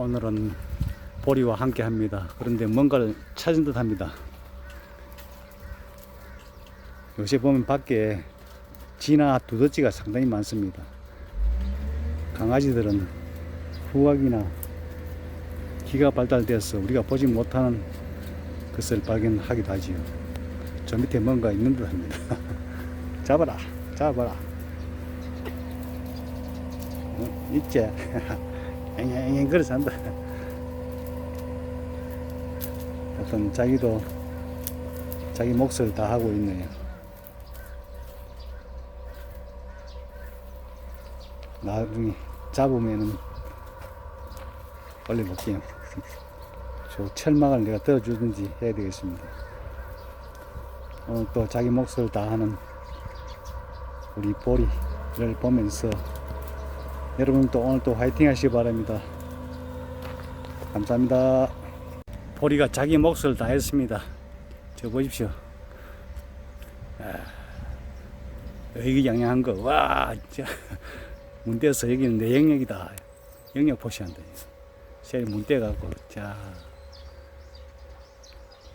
오늘은 보리와 함께 합니다. 그런데 뭔가를 찾은 듯 합니다. 요새 보면 밖에 쥐나 두더지가 상당히 많습니다. 강아지들은 후각이나 귀가 발달돼서 우리가 보지 못하는 것을 발견하기도 하지요. 저 밑에 뭔가 있는 듯 합니다. 잡아라, 잡아라. 어, 있지? 앵앵앵 그래 산다. 어떤 자기도 자기 몫을 다 하고 있네요. 나중에 잡으면은 빨리 볼게요. 저 철망을 내가 들어주든지 해야 되겠습니다. 오늘 또 자기 몫을 다하는 우리 보리를 보면서 여러분 또 오늘 또 화이팅 하시기 바랍니다. 감사합니다. 보리가 자기 몫을 다 했습니다. 저 보십시오. 아, 의기양양한 거. 와, 진짜. 문대에서 여기는 내 영역이다. 영역 표시한다. 셀 문대 갖고 자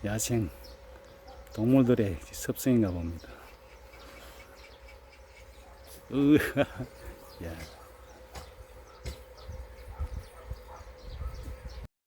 야생 동물들의 습성인가 봅니다. 으, 야.